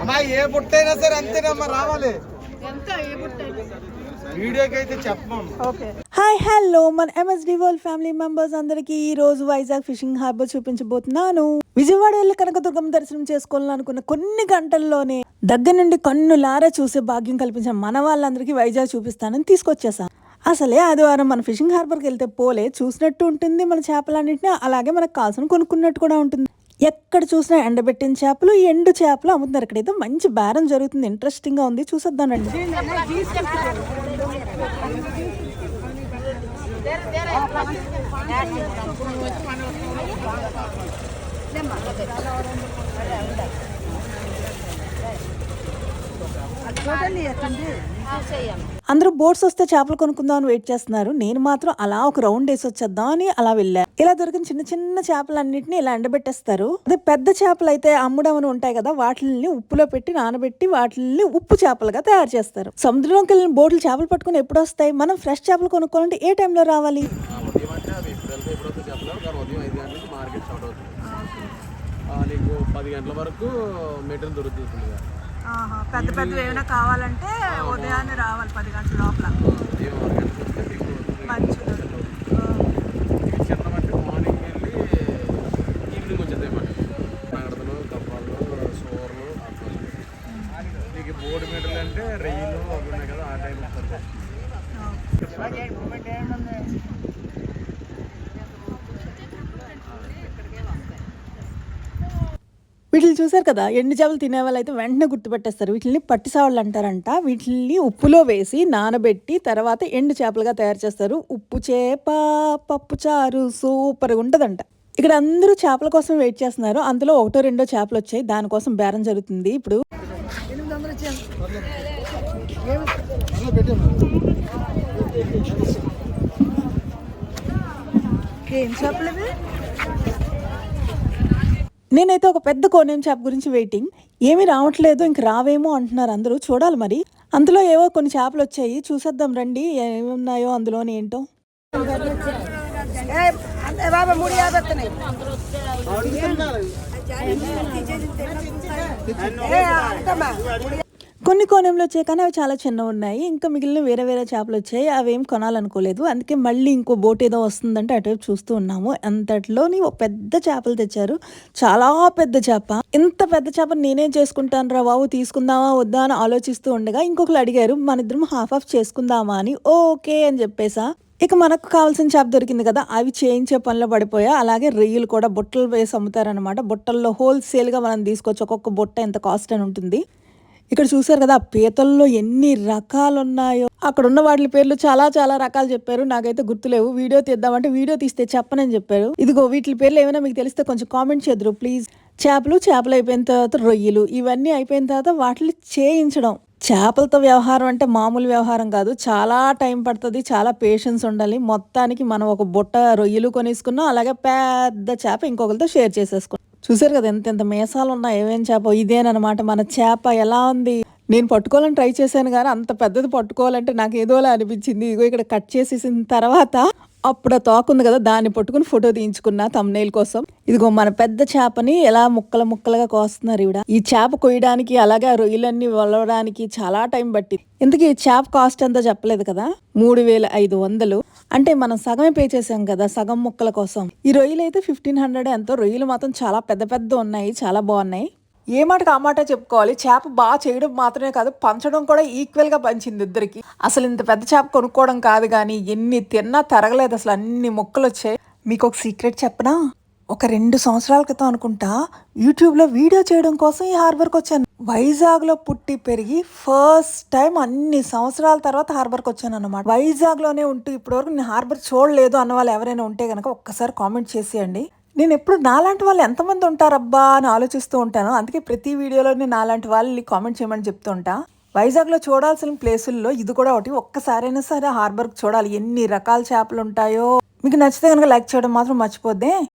అమ్మా ఏ బుట్టైనా సరే అంతేనమ్మా రావాలి. ఎంత ఏ బుట్టైనా వీడియోకి అయితే చెప్పమమ్మ. ఓకే. Hi hello. మన ఎంఎస్డి వరల్డ్ ఫ్యామిలీ మెంబర్స్ అందరికి ఈ రోజు వైజాగ్ ఫిషింగ్ హార్బర్ చూపించబోతున్నాను. విజయవాడ వెళ్ళి కనకదుర్గం దర్శనం చేసుకోవాలనుకున్న కొన్ని గంటల్లోనే దగ్గర నుండి కన్నులారా చూసే భాగ్యం కల్పించిన మన వాళ్ళందరికీ వైజాగ్ చూపిస్తానని తీసుకొచ్చేసా. అసలే ఆదివారం మన ఫిషింగ్ హార్బర్కి వెళ్తే పోలే చూసినట్టు ఉంటుంది మన చేపలన్నింటినీ అలాగే మనకు కావాల్సిన కొనుక్కున్నట్టు కూడా ఉంటుంది. ఎక్కడ చూసినా ఎండబెట్టిన చేపలు ఎండు చేపలు అమ్ముతున్నారు. ఏదో మంచి బేరం జరుగుతుంది. ఇంట్రెస్టింగ్గా ఉంది చూసేద్దానండి అందరూ బోట్స్ వస్తే చేపలు కొనుక్కుందాం అని వెయిట్ చేస్తున్నారు. నేను మాత్రం అలా ఒక రౌండ్ వేసి వచ్చేద్దాం అని అలా వెళ్ళా. ఇలా దొరికిన చిన్న చిన్న చేపలన్నింటినీ ఇలా ఎండబెట్టేస్తారు. అదే పెద్ద చేపలు అయితే అమ్ముడమని ఉంటాయి కదా వాటిని ఉప్పులో పెట్టి నానబెట్టి వాటిని ఉప్పు చేపలుగా తయారు చేస్తారు. సముద్రంలోకి వెళ్ళిన బోట్లు చేపలు పట్టుకుని ఎప్పుడు వస్తాయి? మనం ఫ్రెష్ చేపలు కొనుక్కోవాలంటే ఏ టైంలో రావాలి? మార్కెట్ స్టార్ట్ అవుతుంది. నీకు పది గంటల వరకు మెటీరియల్ దొరుకుతుంది. పెద్ద పెద్దవి ఏమైనా కావాలంటే ఉదయాన్నే రావాలి పది గంటల లోపల. మంచిది. అంటే రెయ్యలు అవి ఉన్నాయి కదా ఆ టైం వీటిని చూసారు కదా ఎండు చేపలు తినే వాళ్ళు అయితే వెంటనే గుర్తుపెట్టేస్తారు. వీటిని పట్టిసావళ్ళు అంటారంట. వీటిని ఉప్పులో వేసి నానబెట్టి తర్వాత ఎండు చేపలుగా తయారు చేస్తారు. ఉప్పు చేప పప్పు చారు సూపర్గా ఉంటుందంట. ఇక్కడ అందరూ చేపల కోసం వెయిట్ చేస్తున్నారు. అందులో ఒకటో రెండో చేపలు వచ్చాయి. దానికోసం బేరం జరుగుతుంది. ఇప్పుడు ఏం చేపలు నేనైతే ఒక పెద్ద కోనేం చేప గురించి వెయిటింగ్ ఏమీ రావట్లేదు ఇంక రావేమో అంటున్నారు అందరూ. చూడాలి మరి. అందులో ఏవో కొన్ని చేపలు వచ్చాయి. చూసేద్దాం రండి. ఏమి ఉన్నాయో అందులోని ఏంటో. బాబా కొన్ని కోణంలో వచ్చాయి కానీ అవి చాలా చిన్నవి ఉన్నాయి. ఇంకా మిగిలిన వేరే వేరే చేపలు వచ్చాయి. అవి ఏం కొనాలనుకోలేదు. అందుకే మళ్ళీ ఇంకో బోట్ ఏదో వస్తుందంటే అటువైపు చూస్తూ ఉన్నాము. అంతట్లోని ఒక పెద్ద చేపలు తెచ్చారు. చాలా పెద్ద చేప. ఇంత పెద్ద చేప నేనేం చేసుకుంటాను రా బాబు? తీసుకుందామా? వద్దా? అని ఆలోచిస్తూ ఉండగా ఇంకొకరు అడిగారు. మన ఇద్దరం హాఫ్ ఆఫ్ చేసుకుందామా అని. ఓకే అని చెప్పేసా. ఇక మనకు కావాల్సిన చేప దొరికింది కదా అవి చేయించే పనిలో పడిపోయా. అలాగే రొయ్యలు కూడా బుట్టలు వేసి అమ్ముతారనమాట బుట్టల్లో హోల్సేల్గా మనం తీసుకోవచ్చు. ఒక్కొక్క బుట్ట ఎంత కాస్ట్ అని ఉంటుంది. ఇక్కడ చూసారు కదా పీతల్లో ఎన్ని రకాలు ఉన్నాయో అక్కడ ఉన్న వాటి పేర్లు చాలా చాలా రకాలు చెప్పారు. నాకైతే గుర్తులేవు. వీడియో తీద్దామంటే వీడియో తీస్తే చెప్పనని చెప్పారు. ఇదిగో వీటి పేర్లు ఏమైనా మీకు తెలిస్తే కొంచెం కామెంట్ చేద్దరు ప్లీజ్. చేపలు చేపలు అయిపోయిన తర్వాత రొయ్యలు ఇవన్నీ అయిపోయిన తర్వాత వాటిని చేయించడం. చేపలతో వ్యవహారం అంటే మామూలు వ్యవహారం కాదు. చాలా టైం పడుతుంది చాలా పేషెన్స్ ఉండాలి. మొత్తానికి మనం ఒక బుట్ట రొయ్యలు కొనేసుకున్నాం అలాగే పెద్ద చేప ఇంకొకరితో షేర్ చేసేసుకున్నాం. చూసారు కదా ఎంత ఎంత మేసాలు ఉన్నాయి ఏమేం చేప? ఇదేనమాట మన చేప. ఎలా ఉంది? నేను పట్టుకోవాలని ట్రై చేశాను కానీ అంత పెద్దది పట్టుకోవాలంటే నాకు ఏదోలా అనిపించింది. ఇగో ఇక్కడ కట్ చేసేసిన తర్వాత అప్పుడు ఆ తోక ఉంది కదా దాన్ని పట్టుకుని ఫోటో తీయించుకున్నా తమ్నేల్ కోసం. ఇదిగో మన పెద్ద చేపని ఎలా ముక్కలు ముక్కలుగా కోస్తున్నారు ఈవిడ. ఈ చేప కొయ్యడానికి అలాగే రొయ్యలన్నీ వలవడానికి చాలా టైం పట్టింది. ఇంతకీ ఈ చేప కాస్ట్ ఎంతో చెప్పలేదు కదా? మూడు వేల ఐదు వందలు. అంటే మనం సగమే పే చేసాం కదా సగం ముక్కల కోసం. ఈ రొయ్యలు అయితే ఫిఫ్టీన్ హండ్రెడ్ ఎంతో. రొయ్యలు మాత్రం చాలా పెద్ద పెద్ద ఉన్నాయి చాలా బాగున్నాయి. ఏ మాటకు ఆ మాట చెప్పుకోవాలి? చేప బాగా చేయడం మాత్రమే కాదు పంచడం కూడా ఈక్వల్గా పంచింది ఇద్దరికి. అసలు ఇంత పెద్ద చేప కొనుక్కోవడం కాదు కానీ ఎన్ని తిన్నా తరగలేదు అసలు అన్ని మొక్కలు వచ్చాయి. మీకు ఒక సీక్రెట్ చెప్పనా? ఒక రెండు సంవత్సరాల క్రితం అనుకుంటా యూట్యూబ్లో వీడియో చేయడం కోసం ఈ హార్బర్కి వచ్చాను. వైజాగ్లో పుట్టి పెరిగి ఫస్ట్ టైం అన్ని సంవత్సరాల తర్వాత హార్బర్కి వచ్చాను అనమాట వైజాగ్లోనే ఉంటూ ఇప్పటివరకు నేను హార్బర్ చూడలేదు అన్న వాళ్ళు ఎవరైనా ఉంటే కనుక ఒక్కసారి కామెంట్ చేసేయండి. నేను ఎప్పుడు నాలాంటి వాళ్ళు ఎంతమంది ఉంటారబ్బా అని ఆలోచిస్తూ ఉంటాను. అందుకే ప్రతి వీడియోలో నేను నాలాంటి వాళ్ళని కామెంట్ చేయమని చెప్తూ ఉంటా. వైజాగ్లో చూడాల్సిన ప్లేసుల్లో ఇది కూడా ఒకటి. ఒక్కసారైనా సరే హార్బర్కి చూడాలి. ఎన్ని రకాల చేపలు ఉంటాయో మీకు నచ్చితే కనుక లైక్ చేయడం మాత్రం మర్చిపోద్దే.